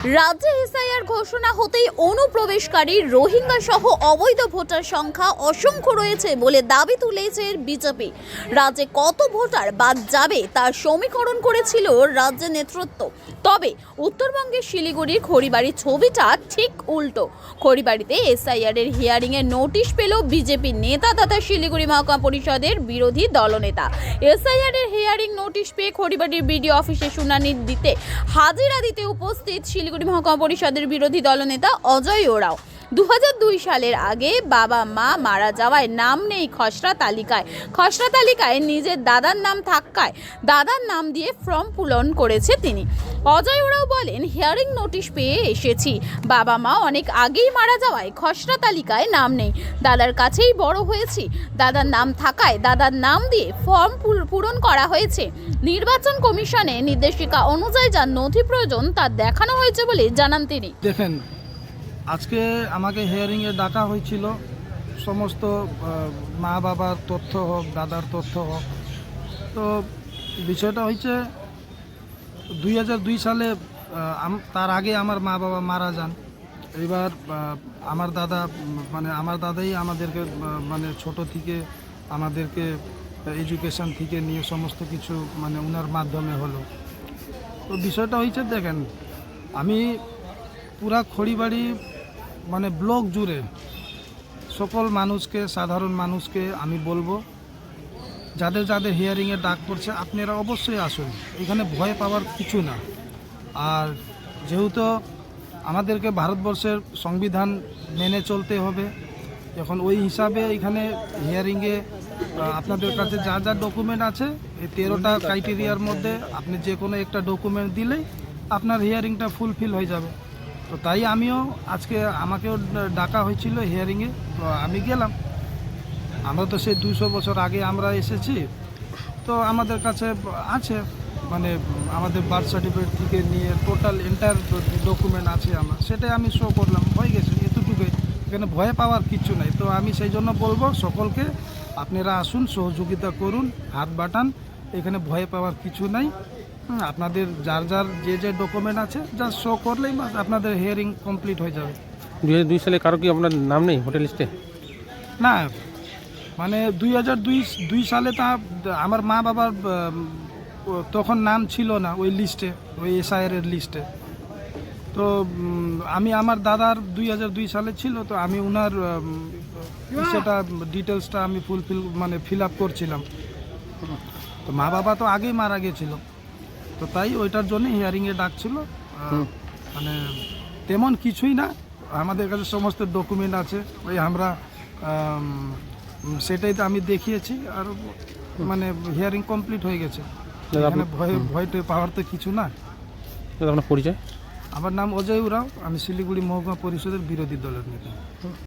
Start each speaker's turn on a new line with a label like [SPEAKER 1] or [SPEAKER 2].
[SPEAKER 1] রাজ্যে এসআইআর ঘোষণা হতেই অনুপ্রবেশকারী রোহিঙ্গা সহ অবৈধ ভোটার সংখ্যা অসংখ্য রয়েছে বলে দাবি তুলেছে বিজেপি। রাজ্যে কত ভোটার বাদ যাবে তার সমীকরণ করেছিল রাজ্য নেতৃত্ব। তবে উত্তরবঙ্গের শিলিগুড়ির খড়িবাড়ির ছবিটা ঠিক উল্টো। খড়িবাড়িতে এসআইআর এর হিয়ারিং এর নোটিশ পেল বিজেপি নেতা তথা শিলিগুড়ি মহকুমা পরিষদের বিরোধী দলনেতা। এসআইআর এর হিয়ারিং নোটিশ পেয়ে খড়িবাড়ির বিডিও অফিসে শুনানি দিতে হাজিরা দিতে উপস্থিত শিলিগুড়ি মহকুমা পরিষদের বিরোধী দলনেতা অজয় ওরাও। দু হাজার দুই সালের আগে বাবা মা মারা যাওয়ায় নাম নেই খসড়া তালিকায়। খসড়া তালিকায় নিজের দাদার নাম থাকায় দাদার নাম দিয়ে ফর্ম পূরণ করেছে তিনি। অজয় ওরাও বলেন হিয়ারিং নোটিশ পেয়ে এসেছি। বাবা মা অনেক আগেই মারা যাওয়ায় খসড়া তালিকায় নাম নেই। দাদার কাছেই বড় হয়েছি। দাদার নাম থাকায় দাদার নাম দিয়ে ফর্ম পূর- পূরণ করা হয়েছে। নির্বাচন কমিশনে নির্দেশিকা অনুযায়ী যা নথি প্রয়োজন তা দেখানো হয়েছে বলে জানান তিনি।
[SPEAKER 2] দেখেন, আজকে আমাকে হিয়ারিংয়ে ডাকা হয়েছিল। সমস্ত মা বাবার তথ্য হোক, দাদার তথ্য হোক। তো বিষয়টা হয়েছে দুই সালে তার আগে আমার মা বাবা মারা যান। এবার আমার দাদা মানে আমার দাদাই আমাদেরকে মানে ছোট থেকে আমাদেরকে এডুকেশন থেকে নিয়ে সমস্ত কিছু মানে ওনার মাধ্যমে হলো। তো বিষয়টা হয়েছে দেখেন, আমি পুরা খড়িবাড়ি মানে ব্লক জুড়ে সকল মানুষকে, সাধারণ মানুষকে আমি বলব যাদের যাদের হিয়ারিংয়ে ডাক পড়ছে, আপনারা অবশ্যই আসুন। এখানে ভয় পাওয়ার কিছু না। আর যেহেতু আমাদেরকে ভারতবর্ষের সংবিধান মেনে চলতে হবে, এখন ওই হিসাবে এখানে হিয়ারিংয়ে আপনাদের কাছে যা যা ডকুমেন্ট আছে, এই তেরোটা ক্রাইটেরিয়ার মধ্যে আপনি যে কোনো একটা ডকুমেন্ট দিলেই আপনার হিয়ারিংটা ফুলফিল হয়ে যাবে। তো তাই আমিও আজকে আমাকেও ডাকা হয়েছিল হিয়ারিংয়ে তো আমি গেলাম। আমরা তো সেই দুশো বছর আগে আমরা এসেছি। তো আমাদের কাছে আছে মানে আমাদের বার্থ সার্টিফিকেট থেকে নিয়ে টোটাল এন্টার ডকুমেন্ট আছে আমার। সেটাই আমি শো করলাম হয়ে গেছে এতটুকুই। এখানে ভয় পাওয়ার কিছু নাই। তো আমি সেই জন্য বলব সকলকে আপনারা আসুন সহযোগিতা করুন হাত বাটান। এখানে ভয় পাওয়ার কিছু নাই। আপনাদের যার যার যে যে ডকুমেন্ট আছে যা শো করলেই আপনাদের হিয়ারিং কমপ্লিট হয়ে যাবে।
[SPEAKER 3] দুই হাজার দুই সালে কারও কি আপনার নাম নেই হোটেল লিস্টে
[SPEAKER 2] না। মানে দুই হাজার দুই দুই সালে তা আমার মা বাবার তখন নাম ছিল না ওই লিস্টে ওই এসআইআর এর লিস্টে তো আমি আমার দাদার দুই হাজার দুই সালে ছিল তো আমি ওনার সেটা ডিটেলসটা আমি ফুলফিল মানে ফিল আপ করছিলাম। তো মা বাবা তো আগেই মারা গেছিল। তো তাই ওইটার জন্য হিয়ারিংয়ে ডাকছিল। মানে তেমন কিছুই না। আমাদের কাছে সমস্ত ডকুমেন্ট আছে। ওই আমরা আম, সেটাই তো আমি দেখিয়েছি আর মানে হিয়ারিং কমপ্লিট হয়ে গেছে। এখানে ভয় পাওয়ার তো কিছু না।
[SPEAKER 3] আপনার পরিচয়?
[SPEAKER 2] আমার নাম অজয় উরাও আমি শিলিগুড়ি মহকুমা পরিষদের বিরোধী দলের নেতা।